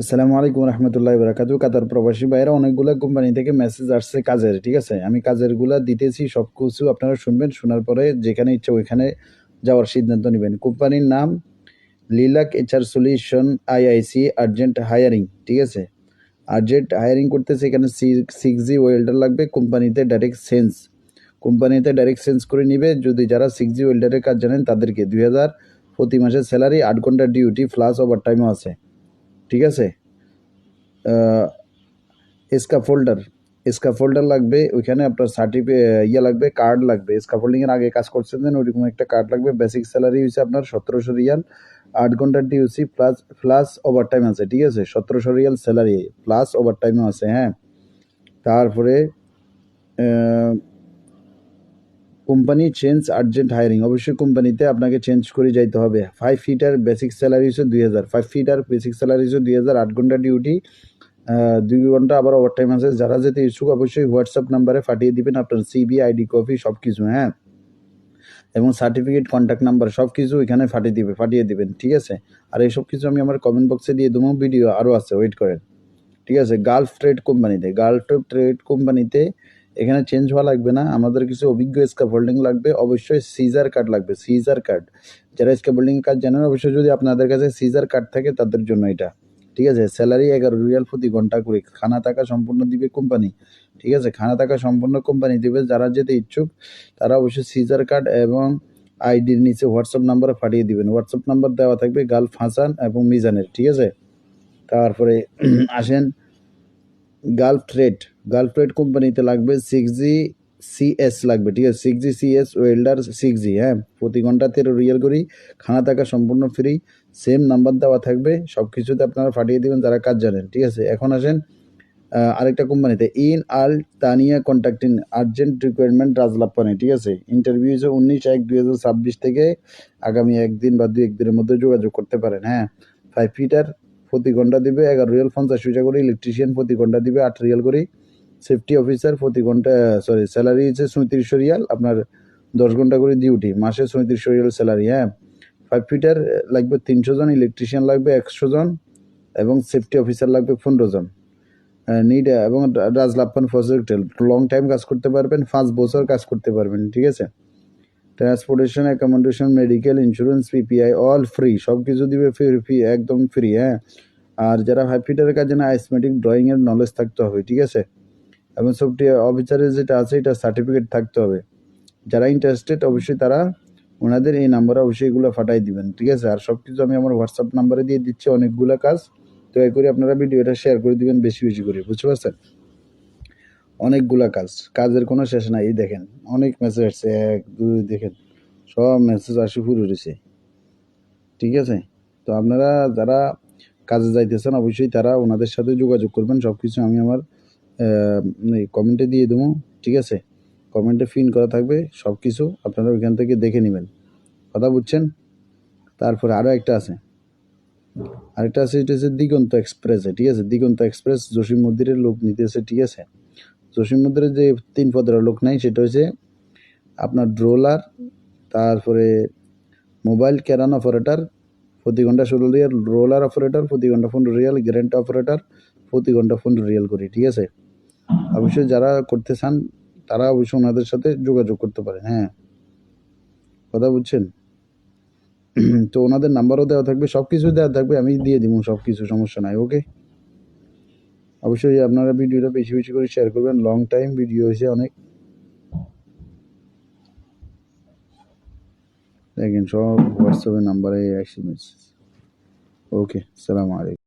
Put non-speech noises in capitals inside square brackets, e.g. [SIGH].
আসসালামু আলাইকুম রহমতুল্লাহ বরাকাতু কাতার প্রবাসী ভাইরা অনেকগুলো কোম্পানি থেকে মেসেজ আসছে কাজের, ঠিক আছে? আমি কাজেরগুলা দিতেছি সব কিছু আপনারা শুনবেন, শোনার পরে যেখানে ইচ্ছা ওইখানে যাওয়ার সিদ্ধান্ত নেবেন। কোম্পানির নাম Lilac HR solution IIC urgent hiring, ঠিক আছে? আর্জেন্ট হায়ারিং করতেছে এখানে সিক্স জি ওয়েল্ডার লাগবে, কোম্পানিতে ডাইরেক্ট সেন্স কোম্পানিতে ডাইরেক্ট সেন্স করে নিবে, যদি যারা সিক্স জি ওয়েল্ডারের কাজ জানেন তাদেরকে। দুই হাজার প্রতি মাসের স্যালারি আট ঘণ্টার ডিউটি প্লাস ওভার টাইমও আছে। ঠিক আছে এসকা ফোল্ডার এসকা ফোল্ডার লাগবে ওইখানে আপনার সার্টিফি ইয়ে লাগবে কার্ড লাগবে স্কাফোল্ডিংয়ের আগে কাজ করছেন দেন ওইরকম একটা কার্ড লাগবে বেসিক স্যালারি হচ্ছে আপনার সতেরোশো রিয়াল আট ঘণ্টার duty plus plus overtime আছে ঠিক আছে সতেরোশো রিয়াল স্যালারি প্লাস ওভার টাইমও আছে হ্যাঁ তারপরে কোম্পানি চেঞ্জ আর্জেন্ট হায়ারিং অবশ্যই কোম্পানিতে আপনাকে চেঞ্জ করে যাইতে হবে। ফাইভ ফিটার বেসিক স্যালারি হচ্ছে দুই হাজার। ফাইভ ফিটার বেসিক স্যালারি হচ্ছে দুই হাজার। আট ঘণ্টা ডিউটি দুই ঘণ্টা আবার ওভার টাইম আছে। যারা যেতে ইচ্ছুক অবশ্যই হোয়াটসঅ্যাপ নাম্বারে পাঠিয়ে দিবেন আপনার সিবি আইডি কপি সব কিছু হ্যাঁ? এবং সার্টিফিকেট কন্ট্যাক্ট নাম্বার সব কিছু এখানে ফাটিয়ে দিবে, পাঠিয়ে দিবেন, ঠিক আছে? আর এইসব কিছু আমি আমার কমেন্ট বক্সে দিয়ে দেবো। ভিডিও আরও আছে ওয়েট করেন। ঠিক আছে? গালফ ট্রেড কোম্পানিতে গালফ ট্রেড কোম্পানিতে এখানে চেঞ্জ হওয়া লাগবে না। আমাদের কিছু অভিজ্ঞ স্কাফোল্ডিং লাগবে। অবশ্যই সিজার কার্ড লাগবে। সিজার কার্ড যারা স্কাফোল্ডিং কাজ জানেন, অবশ্যই যদি আপনাদের কাছে সিজার কার্ড থাকে, তাদের জন্য এটা। ঠিক আছে? স্যালারি এগারো রিয়াল প্রতি ঘণ্টা করে। খানা থাকা সম্পূর্ণ দিবে কোম্পানি ঠিক আছে? খানা থাকা সম্পূর্ণ কোম্পানি দিবে। যারা যেতে ইচ্ছুক, তারা অবশ্যই সিজার কার্ড এবং আইডির নিচে হোয়াটসঅ্যাপ নাম্বারে পাঠিয়ে দিবেন। হোয়াটসঅ্যাপ নাম্বার দেওয়া থাকবে গালফ হাসান এবং মিজানের। ঠিক আছে? তারপরে আসেন। গালফ ট্রেড গালফ ট্রেড কোম্পানিতে লাগবে সিক্স জি সিএস লাগবে, ঠিক আছে? Six G CS welder six G হ্যাঁ? প্রতি ঘণ্টা তেরো রিয়াল করি, খানা থাকা সম্পূর্ণ ফ্রি সেম নাম্বার দেওয়া থাকবে সব কিছুতে আপনারা পাঠিয়ে দেবেন যারা কাজ জানেন, ঠিক আছে? এখন আসেন আরেকটা কোম্পানিতে, in Al Tania contacting urgent requirement রাজলাপ্পানে, ঠিক আছে? ইন্টারভিউ হচ্ছে উনিশ এক দুই হাজার ছাব্বিশ থেকে আগামী একদিন বা দুই একদিনের মধ্যে যোগাযোগ করতে পারেন হ্যাঁ? ফাইভ ফিটার প্রতি ঘণ্টা দিবে এগারো রিয়াল পঞ্চাশ পয়সা করে ইলেকট্রিশিয়ান প্রতি ঘণ্টা দিবে আট রিয়াল করে সেফটি অফিসার প্রতি ঘণ্টা সরি স্যালারি হচ্ছে সৈঁত্রিশশো রিয়াল আপনার দশ ঘণ্টা করে ডিউটি মাসে সৈঁত্রিশশো রিয়াল স্যালারি হ্যাঁ? ফাইভ ফিটার লাগবে তিনশো জন ইলেকট্রিশিয়ান লাগবে একশো জন এবং সেফটি অফিসার লাগবে পনেরো জন। নিড এবং রাজলাপ্পান প্রজেক্ট লং টাইম কাজ করতে পারবেন, পাঁচ বছর কাজ করতে পারবেন, ঠিক আছে? Transportation accommodation medical insurance PPE all free সব কিছু দিবে ফ্রি একদম ফ্রি হ্যাঁ? আর যারা ফাইভ ফিটারের কাজে না আইসমেটিক ড্রয়িংয়ের নলেজ থাকতে হবে, ঠিক আছে? এবং সবটি অফিসারের যেটা আছে, এটা সার্টিফিকেট থাকতে হবে। যারা ইন্টারেস্টেড অবশ্যই তারা ওনাদের এই নাম্বারে অবশ্যই এগুলো ফাটাই দিবেন, ঠিক আছে? আর সব কিছু আমি আমার হোয়াটসঅ্যাপ নাম্বারে দিয়ে দিচ্ছি, অনেকগুলো কাজ। দয়া করে আপনারা ভিডিওটা শেয়ার করে দিবেন, বেশি বেশি করে, বুঝতে পারছেন? অনেকগুলা কাজ। কাজের কোনো শেষ নাই, এই দেখেন। অনেক মেসেজ আসছে, এক, দুই, দেখেন। সব মেসেজ আসে পুরো রয়েছে ঠিক আছে? তো আপনারা যারা কাজে যাইতেছেন, অবশ্যই তারা ওনাদের সাথে যোগাযোগ করবেন। সব কিছু আমি আমার কমেন্টে দিয়ে দেবো। ঠিক আছে? কমেন্টে ফিন করা থাকবে। সব কিছু আপনারা ওইখান থেকে দেখে নেবেন। কথা বুঝছেন? তারপরে আরও একটা আছে। আরেকটা আছে, এটা হচ্ছে দিগন্ত এক্সপ্রেসে ঠিক আছে? দিগন্ত এক্সপ্রেস জসিম মন্দিরের লোক নিতেছে। ঠিক আছে? জসিম মন্দিরের যে তিন পদের লোক নাই, সেটা হচ্ছে আপনার ড্রোলার, তারপরে মোবাইল ক্যারান অপারেটর প্রতি ঘণ্টা ষোলো রিয়াল, রোলার অপারেটর প্রতি ঘণ্টা পনেরো রিয়াল, গ্যারেন্ট অপারেটর প্রতি ঘণ্টা পনেরো রিয়াল করি, ঠিক আছে? অবশ্যই যারা করতে চান, তারা অবশ্যই ওনাদের সাথে যোগাযোগ করতে পারেন হ্যাঁ। কথা বুঝছেন? [CLEARS THROAT] তো ওনাদের নাম্বারও দেওয়া থাকবে সব কিছু দেওয়া থাকবে, আমি দিয়ে দিব সব কিছু সমস্যা নাই, ওকে? অবশ্যই আপনারা ভিডিওটা বেশি বেশি করে শেয়ার করবেন। লং টাইম ভিডিও হয়েছে অনেক। দেখেন সব হোয়াটসঅ্যাপের নাম্বারে এম ওকে সালাম আলাইকুম।